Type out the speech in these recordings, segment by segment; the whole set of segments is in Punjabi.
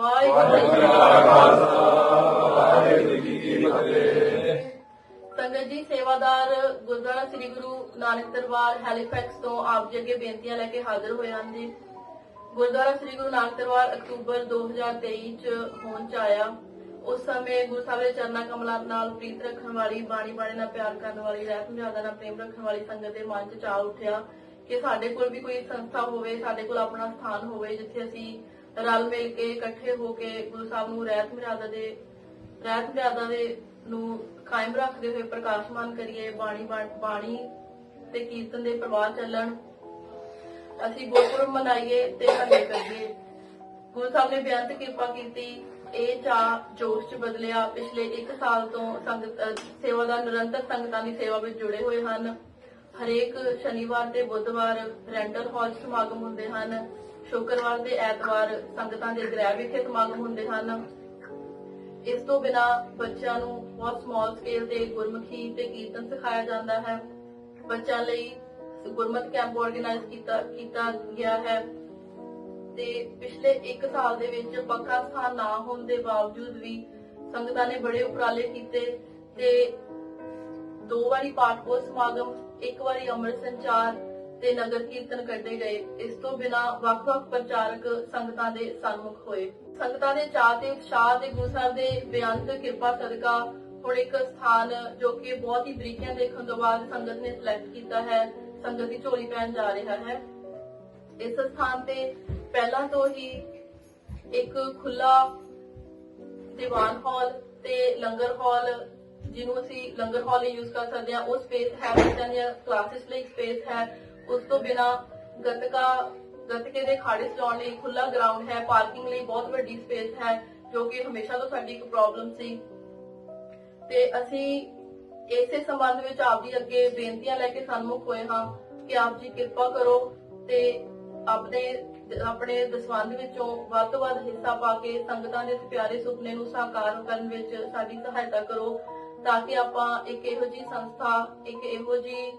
ਵਾਹਿਗੁਰੂ ਜੀ ਕਾ ਖਾਲਸਾ ਵਾਹਿਗੁਰੂ ਜੀ ਕੀ ਫਤਿਹ ਸੰਗਤ ਜੀ, ਸੇਵਾਦਾਰ ਗੁਰਦੁਆਰਾ ਸ੍ਰੀ ਗੁਰੂ ਨਾਨਕ ਦਰਬਾਰ ਹੈਲੀਫੈਕਸ ਤੋਂ ਆਪ ਜੀ ਅੱਗੇ ਬੇਨਤੀਆਂ ਲੈ ਕੇ ਹਾਜ਼ਰ ਹੋਏ ਹਨ ਜੀ। ਗੁਰਦੁਆਰਾ ਸ੍ਰੀ ਗੁਰੂ ਨਾਨਕ ਦਰਬਾਰ ਅਕਤੂਬਰ 2023 ਚ ਹੋਂਦ ਚ ਆਇਆ। ਉਸ ਸਮੇਂ ਗੁਰੂ ਸਾਹਿਬ ਦੇ ਚਰਨਾਂ ਕਮਲਾਂ ਨਾਲ ਪ੍ਰੀਤ ਰੱਖਣ ਵਾਲੀ, ਬਾਣੀ ਬਾਣੀ ਨਾਲ ਪਿਆਰ ਕਰਨ ਵਾਲੀ, ਰਹਿਤ ਮਰਿਆਦਾ ਨਾਲ ਪ੍ਰੇਮ ਰੱਖਣ ਵਾਲੀ ਸੰਗਤ ਦੇ ਮਨ ਚ ਚਾਹ ਉੱਠਿਆ ਕਿ ਸਾਡੇ ਕੋਲ ਵੀ ਕੋਈ ਸੰਸਥਾ ਹੋਵੇ, ਸਾਡੇ ਕੋਲ ਆਪਣਾ ਸਥਾਨ ਹੋਵੇ, ਜਿੱਥੇ ਅਸੀਂ ਰਲ ਮਿਲ ਕੇ ਇਕੱਠੇ ਹੋ ਕੇ ਗੁਰੂ ਸਾਹਿਬ ਨੂੰ ਰਹਿਤ ਮਰਿਆਦਾ ਦੇ, ਰਹਿਤ ਮਰਿਆਦਾ ਦੇ ਨੂੰ ਕਾਇਮ ਰੱਖਦੇ ਹੋਏ ਪ੍ਰਕਾਸ਼ਮਾਨ ਕਰੀਏ, ਬਾਣੀ ਬਾਣੀ ਤੇ ਕੀਰਤਨ ਦੇ ਪ੍ਰਵਾਹ ਚੱਲਣ। ਅਸੀਂ ਗੁਰਪੁਰਬ ਮਨਾਈਏ ਤੇ ਹਲੇ ਕਰੀਏ। ਗੁਰੂ ਸਾਹਿਬ ਨੇ ਬੇਅੰਤ ਕਿਰਪਾ ਕੀਤੀ, ਇਹ ਚਾ ਜੋਸ਼ ਚ ਬਦਲਿਆ। ਪਿਛਲੇ 1 ਸਾਲ ਤੋਂ ਸੰਗਤ, ਅਹ, ਸੇਵਾਦਾਰ ਨਿਰੰਤਰ ਸੰਗਤਾਂ ਦੀ ਸੇਵਾ ਵਿੱਚ ਜੁੜੇ ਹੋਏ ਹਨ। ਹਰੇਕ ਸ਼ਨੀਵਾਰ ਤੇ ਬੁੱਧਵਾਰ ਰੈਂਟਲ ਹਾਲ 'ਚ ਸਮਾਗਮ ਹੁੰਦੇ ਹਨ। ਸ਼ੁੱਕਰਵਾਰ ਤੇ ਐਤਵਾਰ ਸੰਗਤਾਂ ਦੇ ਗ੍ਰਹਿ ਵਿਖੇ ਸਮਾਗਮ ਹੁੰਦੇ ਹਨ। ਇਸ ਤੋਂ ਬਿਨਾ ਬੱਚਿਆਂ ਨੂੰ ਬਹੁਤ ਸਮਾਲ ਸਕੇਲ ਤੇ ਗੁਰਮੁਖੀ ਤੇ ਕੀਰਤਨ ਸਿਖਾਇਆ ਜਾਂਦਾ ਹੈ। ਬੱਚਿਆਂ ਲਈ ਗੁਰਮਤ ਕੈਂਪ ਆਰਗੇਨਾਈਜ਼ ਕੀਤਾ ਕੀਤਾ ਗਿਆ ਹੈ ਤੇ ਪਿਛਲੇ 1 ਸਾਲ ਦੇ ਵਿੱਚ ਪੱਕਾ ਸਥਾਨ ਨਾ ਹੋਣ ਦੇ ਬਾਵਜੂਦ ਵੀ ਸੰਗਤਾਂ ਨੇ ਬੜੇ ਉਪਰਾਲੇ ਕੀਤੇ ਤੇ ਦੋ ਵਾਰੀ ਪਾਠ ਪੋਥ ਸਮਾਗਮ, ਇੱਕ ਵਾਰੀ ਅੰਮ੍ਰਿਤ ਸੰਚਾਰ ਤੇ ਨਗਰ ਕੀਰਤਨ ਕੱਢੇ ਗਏ। ਇਸ ਤੋਂ ਬਿਨਾ ਵੱਖ-ਵੱਖ ਪ੍ਰਚਾਰਕ ਸੰਗਤਾਂ ਦੇ ਸਨਮੁਖ ਹੋਏ। ਸੰਗਤਾਂ ਦੇ ਚਾਅ ਤੇ ਉਤਸ਼ਾਹ ਤੇ ਗੁਰੂ ਦੇ ਬੇਅੰਤ ਕਿਰਪਾ ਸਦਕਾ ਹੁਣ ਇੱਕ ਸਥਾਨ ਜੋ ਕਿ ਬਹੁਤ ਹੀ ਬਰੀਕੀਆਂ ਦੇਖਣ ਤੋਂ ਬਾਅਦ ਸੰਗਤ ਨੇ ਸਿਲੈਕਟ ਕੀਤਾ ਹੈ, ਸੰਗਤ ਦੀ ਝੋਲੀ ਪੈਣ ਜਾ ਰਿਹਾ ਹੈ। ਇਸ ਸਥਾਨ ਤੇ ਪਹਿਲਾਂ ਤੋਂ ਹੀ ਇੱਕ ਖੁੱਲਾ ਦੀਵਾਨ ਹਾਲ ਤੇ ਲੰਗਰ ਹਾਲ ਜਿਹਨੂੰ ਅਸੀਂ ਲੰਗਰ ਹਾਲ ਲਈ ਯੂਜ਼ ਕਰ ਸਕਦੇ ਹਾਂ। ਉਹ ਸਪੇਸ ਹੈ, ਬੱਚਿਆਂ ਦੀਆਂ ਕਲਾਸਿਸ ਲਈ ਸਪੇਸ ਹੈ। ਉਸ ਤੋਂ ਬਿਨਾ ਗਤਕਾ, ਗਤਕੇ ਦੇ ਖਾੜੇ ਸਜਾਉਣ ਲਈ ਖੁੱਲਾ ਗਰਾਊਂਡ ਹੈ ਪਾਰਕਿੰਗ ਲਈ ਬਹੁਤ ਵੱਡੀ ਸਪੇਸ ਹੈ, ਜੋ ਕਿ ਹਮੇਸ਼ਾ ਤੋਂ ਸਾਡੀ ਇੱਕ ਪ੍ਰੋਬਲਮ ਸੀ। ਤੇ ਅਸੀਂ ਇਸੇ ਸੰਬੰਧ ਵਿੱਚ ਆਪ ਜੀ ਅੱਗੇ ਬੇਨਤੀਆਂ ਲੈ ਕੇ ਸਨਮੁਖ ਹੋਏ ਹਾਂ ਕਿ ਆਪ ਜੀ ਕਿਰਪਾ ਕਰੋ ਤੇ ਆਪਣੇ ਆਪਣੇ ਦਸਵੰਧ ਵਿੱਚੋਂ ਵੱਧ ਤੋਂ ਵੱਧ ਹਿੱਸਾ ਪਾ ਕੇ ਸੰਗਤਾਂ ਦੇ ਇਸ ਪਿਆਰੇ ਸੁਪਨੇ ਨੂੰ ਸਾਕਾਰ ਕਰਨ ਵਿੱਚ ਸਾਡੀ ਸਹਾਇਤਾ ਕਰੋ, ਤਾਂ ਕਿ ਆਪਾਂ ਇੱਕ ਇਹੋ ਜੀ ਸੰਸਥਾ, ਇੱਕ ਇਹੋ ਜੀ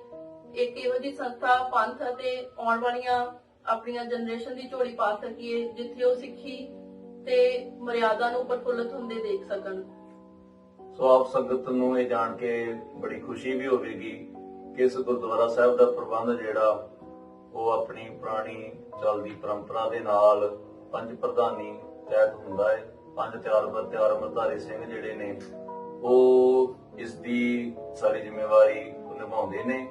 ਇੱਕ ਇਹੋ ਜੀ ਸੰਸਥਾ ਪੰਥ ਅਤੇ ਆਉਣ ਵਾਲੀਆਂ ਆਪਣੀਆਂ ਜਨਰੇਸ਼ਨ ਦੀ ਝੋਲੀ ਪਾ ਸਕੀਏ, ਜਿੱਥੇ ਉਹ ਸਿੱਖੀ ਤੇ ਮਰਿਆਦਾ ਨੂੰ ਪ੍ਰਫੁੱਲਤ ਹੁੰਦੇ ਦੇਖ ਸਕਣ। ਸੋ ਆਪ ਸੰਗਤ ਨੂੰ ਇਹ ਜਾਣ ਕੇ ਬੜੀ ਖੁਸ਼ੀ ਵੀ ਹੋਵੇਗੀ ਕਿ ਇਸ ਗੁਰਦੁਆਰਾ ਸਾਹਿਬ ਦਾ ਪ੍ਰਬੰਧ ਜਿਹੜਾ, ਉਹ ਆਪਣੀ ਪੁਰਾਣੀ ਚੱਲਦੀ ਪਰੰਪਰਾ ਦੇ ਨਾਲ ਪੰਜ ਪ੍ਰਧਾਨੀ ਤਹਿਤ ਹੁੰਦਾ ਹੈ। ਪੰਜ ਤਿਆਰ ਤਿਆਰ ਮਰਦਾਰੇ ਸਿੰਘ ਜਿਹੜੇ ਨੇ, ਉਹ ਇਸ ਦੀ ਸਾਰੀ ਜ਼ਿੰਮੇਵਾਰੀ ਨਿਭਾਉਂਦੇ ਨੇ।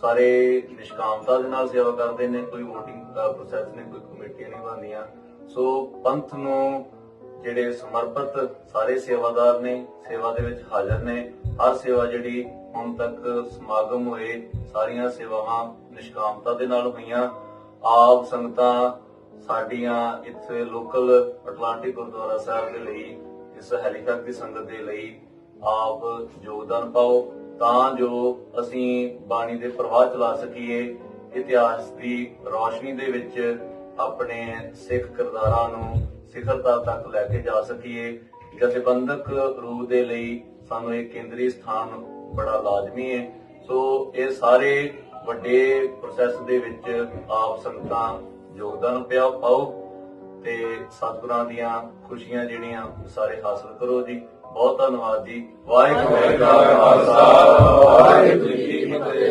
ਸਾਰੇ ਨਿਸ਼ਕਾਮਤਾ ਦੇ ਨਾਲ ਸੇਵਾ ਕਰਦੇ ਨੇ, ਕੋਈ VOTING ਦਾ ਪ੍ਰੋਸੈਸ ਨਹੀਂ, ਕੋਈ ਕਮੇਟੀਆਂ ਨਹੀਂ ਬਣਦੀਆਂ। ਸੋ ਪੰਥ ਨੂੰ ਜਿਹੜੇ ਸਮਰਪਿਤ ਸਾਰੇ ਸੇਵਾਦਾਰ ਨੇ, ਸੇਵਾ ਦੇ ਵਿੱਚ ਹਾਜ਼ਰ ਨੇ, ਹਰ ਸੇਵਾ ਜਿਹੜੀ ਹੁਣ ਤੱਕ ਸਮਾਗਮ ਹੋਏ, ਸਾਰੀਆਂ ਸੇਵਾਵਾਂ ਨਿਸ਼ਕਾਮਤਾ ਦੇ ਨਾਲ ਹੋਈਆਂ। ਆਪ ਸੰਗਤਾਂ ਸਾਡੀਆਂ ਇੱਥੇ ਲੋਕਲ ਅਟਲਾਂਟਿਕ ਗੁਰਦੁਆਰਾ ਸਾਹਿਬ ਦੇ ਲਈ, ਇਸ ਹੈਲੀਫੈਕਸ ਦੀ ਸੰਗਤ ਦੇ ਲਈ ਆਪ ਯੋਗਦਾਨ ਪਾਓ। ਤਾਂ ਜੋ ਅਸੀਂ ਬਾਣੀ ਦੇ ਪ੍ਰਵਾਹ ਚਲਾ ਸਕੀਏ, ਇਤਿਹਾਸ ਦੀ ਰੌਸ਼ਨੀ ਦੇ ਵਿੱਚ ਆਪਣੇ ਸਿੱਖ ਕਿਰਦਾਰਾਂ ਨੂੰ ਸਿਖਰਤਾ ਤੱਕ ਲੈ ਕੇ ਜਾ ਸਕੀਏ। ਜਥੇਬੰਦਕ ਰੂਪ ਦੇ ਲਈ ਸਾਨੂੰ ਇਹ ਕੇਂਦਰੀ ਸਥਾਨ ਬੜਾ ਲਾਜ਼ਮੀ ਹੈ ਸੋ ਇਹ ਸਾਰੇ ਵੱਡੇ ਪ੍ਰੋਸੈਸ ਦੇ ਵਿੱਚ ਆਪ ਸੰਗਤਾਂ ਯੋਗਦਾਨ ਪਿਆ ਪਾਓ। ਤੇ ਸਤਿਗੁਰਾਂ ਦੀਆਂ ਖੁਸ਼ੀਆਂ ਜਿਹੜੀਆਂ ਸਾਰੇ ਹਾਸਲ ਕਰੋ ਜੀ। ਬਹੁਤ ਧੰਨਵਾਦ ਜੀ। ਵਾਹਿਗੁਰੂ ਜੀ ਕਾ ਖਾਲਸਾ। ਵਾਹਿਗੁਰੂ ਜੀ ਕੀ ਫਤਿਹ।